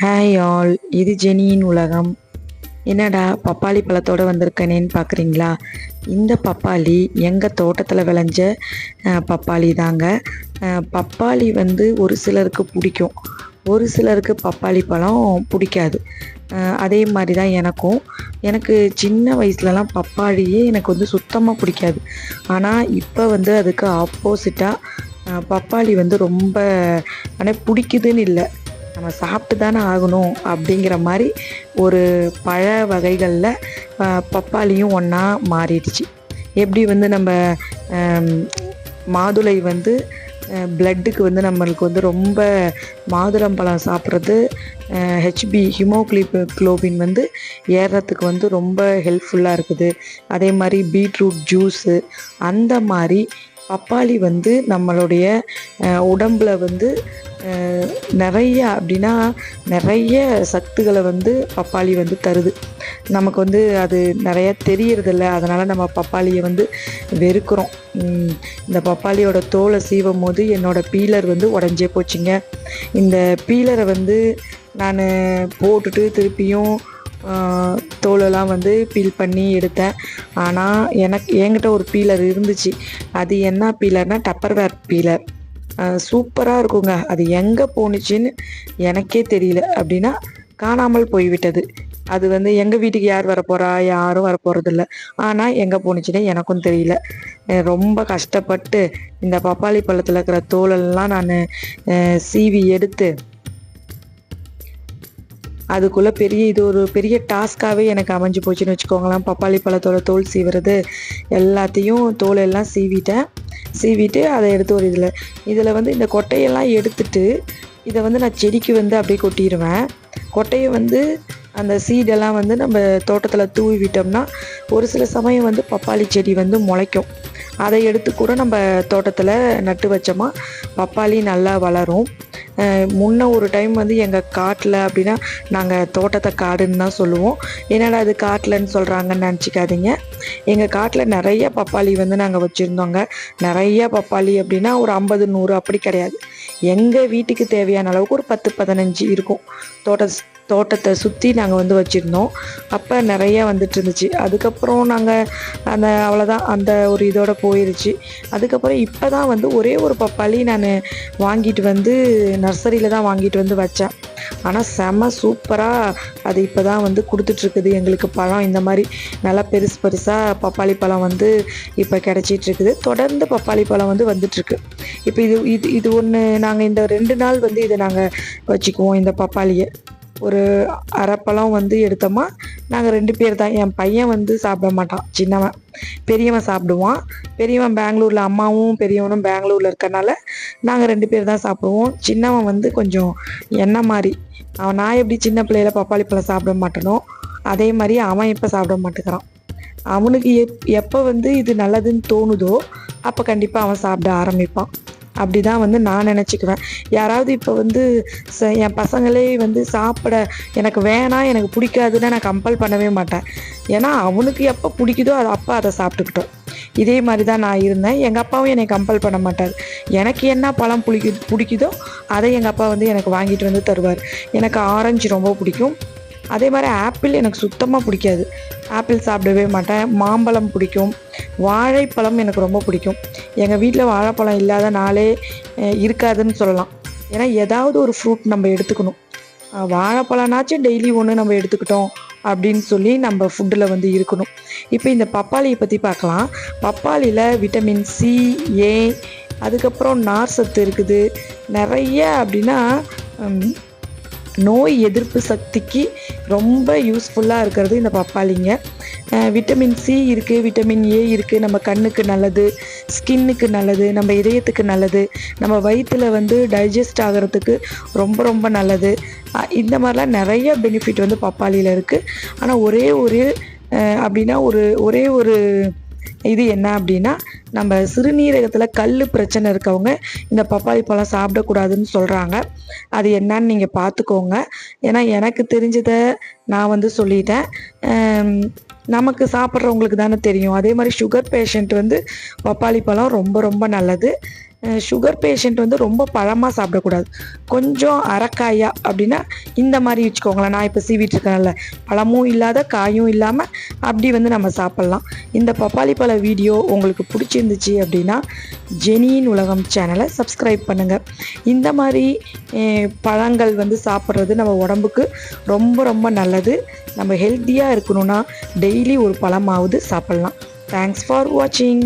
Hi all இது ஜெனியின் உலகம். என்னடா பப்பாளி பழத்தோடு வந்திருக்கேனேன்னு பார்க்குறீங்களா இந்த பப்பாளி எங்கள் தோட்டத்தில் விளைஞ்ச பப்பாளி தாங்க. பப்பாளி வந்து ஒரு சிலருக்கு பிடிக்கும். ஒரு சிலருக்கு பப்பாளி பழம் பிடிக்காது. அதே மாதிரி தான் எனக்கும். எனக்கு சின்ன வயசுலலாம் பப்பாளியே எனக்கு வந்து சுத்தமாக பிடிக்காது. ஆனால் இப்போ வந்து அதுக்கு ஆப்போசிட்டாக பப்பாளி வந்து ரொம்ப ஆனால் பிடிக்குதுன்னு இல்லை. நம்ம சாப்பிட்டு தானே ஆகணும் அப்படிங்கிற மாதிரி ஒரு பழ வகைகளில் பப்பாளியும் ஒன்றா மாறிடுச்சு. எப்படி வந்து நம்ம மாதுளை வந்து பிளட்டுக்கு வந்து நம்மளுக்கு வந்து ரொம்ப மாதுளம்பழம் சாப்பிட்றது ஹெச்பி ஹிமோக்ளிப் குளோபின் வந்து ஏறுறதுக்கு வந்து ரொம்ப ஹெல்ப்ஃபுல்லாக இருக்குது. அதே மாதிரி பீட்ரூட் ஜூஸு அந்த மாதிரி பப்பாளி வந்து நம்மளுடைய உடம்பில் வந்து நிறைய அப்படின்னா நிறைய சத்துக்களை வந்து பப்பாளி வந்து தருது. நமக்கு வந்து அது நிறைய தெரியறதில்ல. அதனால் நம்ம பப்பாளியை வந்து வெறுக்கிறோம். இந்த பப்பாளியோட தோலை சீவும் போது என்னோடய பீலர் வந்து உடஞ்சே போச்சுங்க. இந்த பீலரை வந்து நான் போட்டுட்டு திருப்பியும் தோலெல்லாம் வந்து பீல் பண்ணி எடுத்தேன். ஆனால் எனக்கு என்கிட்ட ஒரு பீலர் இருந்துச்சு. அது என்ன பீலர்னா டப்பர்வேர் பீலர் சூப்பராக இருக்குங்க. அது எங்கே போணுச்சுன்னு எனக்கே தெரியல. அப்படின்னா காணாமல் போய்விட்டது. அது வந்து எங்கள் வீட்டுக்கு யார் வரப்போகிறா யாரும் வரப்போகிறதில்ல ஆனால் எங்கே போணுச்சுன்னே எனக்கும் தெரியல. ரொம்ப கஷ்டப்பட்டு இந்த பப்பாளி பழத்தில் இருக்கிற தோலெல்லாம் நான் சீவி எடுத்து அதுக்குள்ளே பெரிய இது ஒரு பெரிய டாஸ்க்காகவே எனக்கு அமைஞ்சு போச்சுன்னு வச்சுக்கோங்களேன். பப்பாளி பழத்தோட தோல் சீவுறது எல்லாத்தையும் தோல் எல்லாம் சீவிட்டேன். சீவிட்டு அதை எடுத்து ஒரு இதில் இதில் வந்து இந்த கொட்டையெல்லாம் எடுத்துட்டு இதை வந்து நான் செடிக்கு வந்து அப்படியே கொட்டிடுவேன் கொட்டையை வந்து அந்த சீடெல்லாம் வந்து நம்ம தோட்டத்தில் தூவி விட்டோம்னா ஒரு சில சமயம் வந்து பப்பாளி செடி வந்து முளைக்கும். அதை எடுத்து கூட நம்ம தோட்டத்தில் நட்டு வச்சோமா பப்பாளி நல்லா வளரும். முன்ன ஒரு டைம் வந்து எங்கள் காட்டில் அப்படின்னா நாங்கள் தோட்டத்தை காடுன்னு தான் சொல்லுவோம். என்னடா அது காட்டில்னு சொல்கிறாங்கன்னு நினச்சிக்காதீங்க. எங்கள் காட்டில் நிறைய பப்பாளி வந்து நாங்கள் வச்சுருந்தோங்க. நிறைய பப்பாளி அப்படின்னா ஒரு ஐம்பது நூறு அப்படி கிடையாது. எங்கள் வீட்டுக்கு தேவையான அளவுக்கு ஒரு பத்து பதினஞ்சு இருக்கும். தோட்ட தோட்டத்தை சுற்றி நாங்கள் வந்து வச்சுருந்தோம். அப்போ நிறைய வந்துட்டு இருந்துச்சு. அதுக்கப்புறம் நாங்கள் அந்த அவ்வளோதான் அந்த ஒரு இதோட போயிருச்சு. அதுக்கப்புறம் இப்போ தான் வந்து ஒரே ஒரு பப்பாளி நான் வாங்கிட்டு வந்து நர்சரியில் தான் வாங்கிட்டு வந்து வச்சேன். ஆனால் செம சூப்பராக அது இப்போ தான் வந்து கொடுத்துட்ருக்குது எங்களுக்கு பழம் இந்த மாதிரி நல்லா பெருசு பெருசாக பப்பாளி பழம் வந்து இப்போ கிடச்சிட்ருக்குது தொடர்ந்து பப்பாளி பழம் வந்து வந்துட்டுருக்கு இப்போ இது இது இது ஒன்று நாங்கள் இந்த ரெண்டு நாள் வந்து இதை நாங்கள் வச்சுக்குவோம் இந்த பப்பாளியை. ஒரு அரைப்பழம் வந்து எடுத்தோமா நாங்கள் ரெண்டு பேர் தான். என் பையன் வந்து சாப்பிட மாட்டான் சின்னவன். பெரியவன் சாப்பிடுவான். பெரியவன் பெங்களூரில் அம்மாவும் பெரியவனும் பெங்களூரில் இருக்கனால நாங்கள் ரெண்டு பேர் தான் சாப்பிடுவோம். சின்னவன் வந்து கொஞ்சம் என்ன மாதிரி அவன் நான் எப்படி சின்ன பிள்ளையில பப்பாளி பழம் சாப்பிட மாட்டேனோ அதே மாதிரி அவன் இப்போ சாப்பிட மாட்டேங்கிறான். அவனுக்கு எப் எப்போ வந்து இது நல்லதுன்னு தோணுதோ அப்போ கண்டிப்பாக அவன் சாப்பிட ஆரம்பிப்பான். அப்படி தான் வந்து நான் நினச்சிக்குவேன். யாராவது இப்போ வந்து ச என் பசங்களே வந்து சாப்பிட எனக்கு வேணாம் எனக்கு பிடிக்காதுன்னு நான் கம்பல் பண்ணவே மாட்டேன். ஏன்னா அவனுக்கு எப்போ பிடிக்குதோ அது அப்போ அதை சாப்பிட்டுக்கிட்டோம். இதே மாதிரி தான் நான் இருந்தேன். எங்கள் அப்பாவும் என்னை கம்பல் பண்ண மாட்டார். எனக்கு என்ன பழம் பிடிக்குது பிடிக்குதோ அதை எங்கள் அப்பா வந்து எனக்கு வாங்கிட்டு வந்து தருவார். எனக்கு ஆரஞ்சு ரொம்ப பிடிக்கும். அதே மாதிரி ஆப்பிள் எனக்கு சுத்தமாக பிடிக்காது. ஆப்பிள் சாப்பிடவே மாட்டேன். மாம்பழம் பிடிக்கும். வாழைப்பழம் எனக்கு ரொம்ப பிடிக்கும். எங்கள் வீட்டில் வாழைப்பழம் இல்லாத நாளே இருக்காதுன்னு சொல்லலாம். ஏன்னா ஏதாவது ஒரு ஃப்ரூட் நம்ம எடுத்துக்கணும். வாழைப்பழம்னாச்சும் டெய்லி ஒன்று நம்ம எடுத்துக்கிட்டோம் அப்படின்னு சொல்லி நம்ம ஃபுட்டில் வந்து இருக்கணும். இப்போ இந்த பப்பாளியை பற்றி பார்க்கலாம். பப்பாளியில் விட்டமின் சி ஏ அதுக்கப்புறம் நார் சத்து இருக்குது. நிறைய அப்படின்னா நோய் எதிர்ப்பு சக்திக்கு ரொம்ப யூஸ்ஃபுல்லாக இருக்கிறது இந்த பப்பாளிங்க. விட்டமின் சி இருக்குது விட்டமின் ஏ இருக்குது நம்ம கண்ணுக்கு நல்லது ஸ்கின்னுக்கு நல்லது நம்ம இதயத்துக்கு நல்லது நம்ம வயிற்றில் வந்து டைஜஸ்ட் ஆகிறதுக்கு ரொம்ப ரொம்ப நல்லது. இந்த மாதிரிலாம் நிறைய பெனிஃபிட் வந்து பப்பாளியில் இருக்குது ஆனால் ஒரே ஒரு அப்படின்னா ஒரு ஒரே ஒரு இது என்ன அப்படின்னா நம்ம சிறுநீரகத்தில் கல் பிரச்சனை இருக்கவங்க இந்த பப்பாளி பழம் சாப்பிடக்கூடாதுன்னு சொல்கிறாங்க அது என்னன்னு நீங்கள் பார்த்துக்கோங்க ஏன்னா எனக்கு தெரிஞ்சதை நான் வந்து சொல்லிட்டேன். நமக்கு சாப்பிட்றவங்களுக்கு தானே தெரியும். அதே மாதிரி சுகர் பேஷண்ட் வந்து பப்பாளி பழம் ரொம்ப ரொம்ப நல்லது. சுகர் பேஷண்ட் வந்து ரொம்ப பழமாக சாப்பிடக்கூடாது. கொஞ்சம் அரைக்காயா அப்படின்னா இந்த மாதிரி வச்சுக்கோங்களேன். நான் இப்போ சீவிட்டு இருக்கேன்ல பழமும் இல்லாத காயும் இல்லாமல் அப்படி வந்து நம்ம சாப்பிட்லாம். இந்த பப்பாளி பழ வீடியோ உங்களுக்கு பிடிச்சிருந்துச்சு அப்படின்னா ஜெனியின் உலகம் சேனலை சப்ஸ்கிரைப் பண்ணுங்கள் இந்த மாதிரி பழங்கள் வந்து சாப்பிட்றது நம்ம உடம்புக்கு ரொம்ப ரொம்ப நல்லது. நம்ம ஹெல்த்தியாக இருக்கணும்னா டெய்லி ஒரு பழமாவது சாப்பிட்லாம். தேங்க்ஸ் ஃபார் வாட்சிங்